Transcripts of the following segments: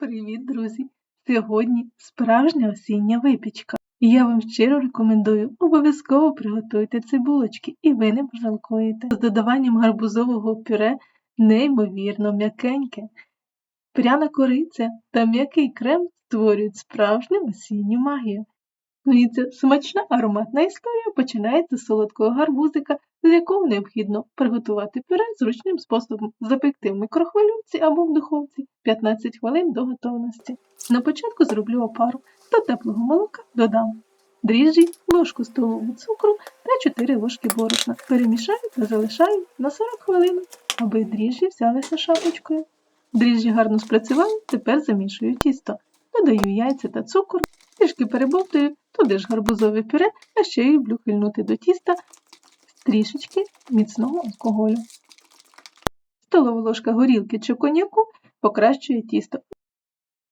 Привіт, друзі! Сьогодні справжня осіння випічка. І я вам щиро рекомендую обов'язково приготуйте цибулочки і ви не пожалкуєте. З додаванням гарбузового пюре неймовірно м'якеньке. Пряна кориця та м'який крем створюють справжню осінню магію. Ця смачна ароматна історія починається з солодкого гарбузика, з якого необхідно приготувати пюре зручним способом запекти в мікрохвильовці або в духовці 15 хвилин до готовності. На початку зроблю опару. До теплого молока додам дріжджі, ложку столову цукру та 4 ложки борошна. Перемішаю та залишаю на 40 хвилин, аби дріжджі взялися шапочкою. Дріжджі гарно спрацювали, тепер замішую тісто. Додаю яйця та цукор, трішки перебовтую, туди ж гарбузове пюре, а ще й люблю хильнути до тіста трішечки міцного алкоголю. Столова ложка горілки чи коньяку покращує тісто.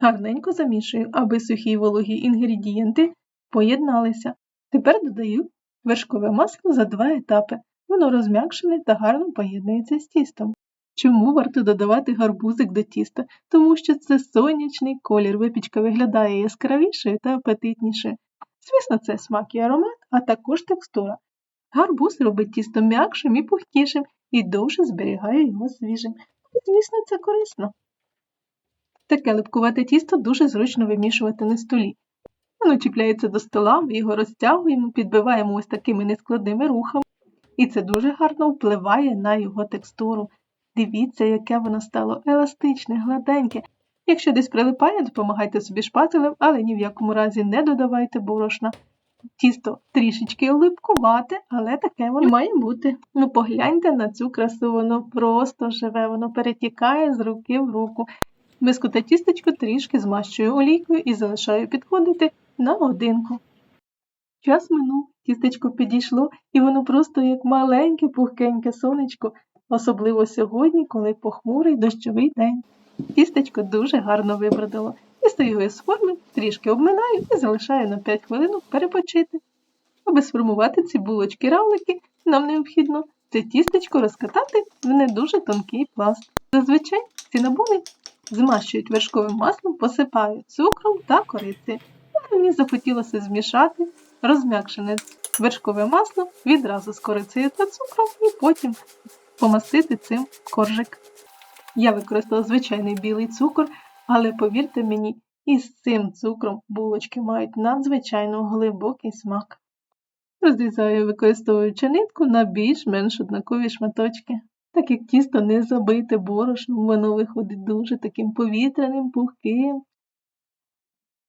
Гарненько замішую, аби сухі й вологі інгредієнти поєдналися. Тепер додаю вершкове масло за два етапи. Воно розм'якшене та гарно поєднується з тістом. Чому варто додавати гарбузик до тіста? Тому що це сонячний колір, випічка виглядає яскравішою та апетитнішою. Звісно, це смак і аромат, а також текстура. Гарбуз робить тісто м'якшим і пухкішим і довше зберігає його свіжим. Звісно, це корисно. Таке липкувате тісто дуже зручно вимішувати на столі. Воно чіпляється до стола, ми його розтягуємо, підбиваємо ось такими нескладними рухами, і це дуже гарно впливає на його текстуру. Дивіться, яке воно стало еластичне, гладеньке. Якщо десь прилипає, допомагайте собі шпателем, але ні в якому разі не додавайте борошна. Тісто трішечки липкувате, але таке воно має бути. Ну погляньте на цю красу, воно просто живе, воно перетікає з руки в руку. Миску та тістечко трішки змащую олійкою і залишаю підходити на годинку. Час минув, тістечко підійшло, і воно просто як маленьке пухкеньке сонечко, особливо сьогодні, коли похмурий дощовий день. Тістечко дуже гарно вибродило. Дістаю його з форми, трішки обминаю і залишаю на 5 хвилин перепочити. Аби сформувати ці булочки равлики, нам необхідно це тістечко розкатати в не дуже тонкий пласт. Зазвичай цінабуни змащують вершковим маслом, посипають цукром та корицею. Мені захотілося змішати розм'якшене вершкове масло відразу з корицею та цукром і потім помастити цим коржик. Я використала звичайний білий цукор, але повірте мені, із цим цукром булочки мають надзвичайно глибокий смак. Розрізаю, використовуючи нитку на більш-менш однакові шматочки. Так як тісто не забите борошном, воно виходить дуже таким повітряним, пухким.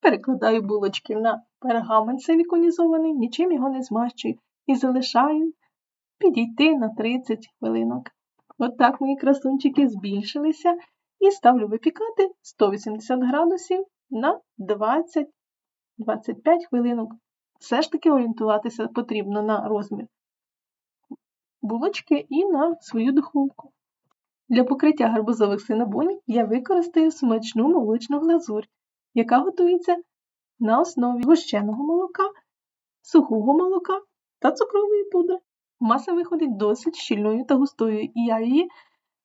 Перекладаю булочки на пергамент силіконізований, нічим його не змащую і залишаю підійти на 30 хвилинок. От так мої красунчики збільшилися і ставлю випікати 180 градусів на 20-25 хвилинок. Все ж таки орієнтуватися потрібно на розмір булочки і на свою духовку. Для покриття гарбузових синабонів я використаю смачну молочну глазурь, яка готується на основі гущеного молока, сухого молока та цукрової пудри. Маса виходить досить щільною та густою, і я її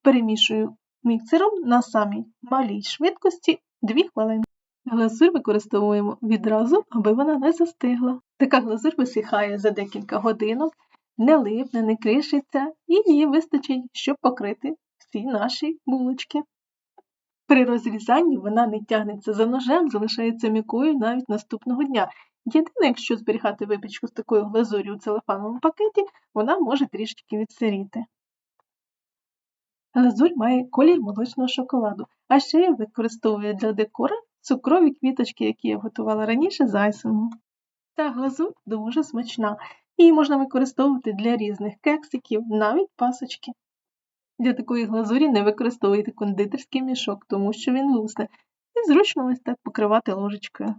перемішую міксером на самій малій швидкості 2 хвилини. Глазур використовуємо відразу, аби вона не застигла. Така глазур висихає за декілька годинок, не липне, не кришиться, і її вистачить, щоб покрити всі наші булочки. При розрізанні вона не тягнеться за ножем, залишається м'якою навіть наступного дня. Єдине, якщо зберігати випічку з такою глазур'ю у целофановому пакеті, вона може трішки відсиріти. Глазурь має колір молочного шоколаду, а ще я використовую для декора цукрові квіточки, які я готувала раніше з айсингу. Та глазурь дуже смачна, її можна використовувати для різних кексиків, навіть пасочки. Для такої глазурі не використовуйте кондитерський мішок, тому що він лусне, і зручно ось так покривати ложечкою.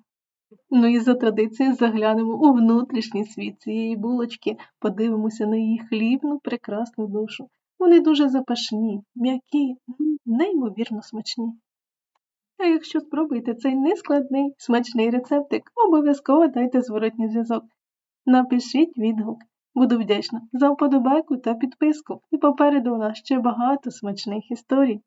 Ну і за традицією заглянемо у внутрішній світ цієї булочки, подивимося на її хлібну, прекрасну душу. Вони дуже запашні, м'які, неймовірно смачні. А якщо спробуєте цей нескладний, смачний рецептик, обов'язково дайте зворотній зв'язок. Напишіть відгук. Буду вдячна за вподобайку та підписку. І попереду у нас ще багато смачних історій.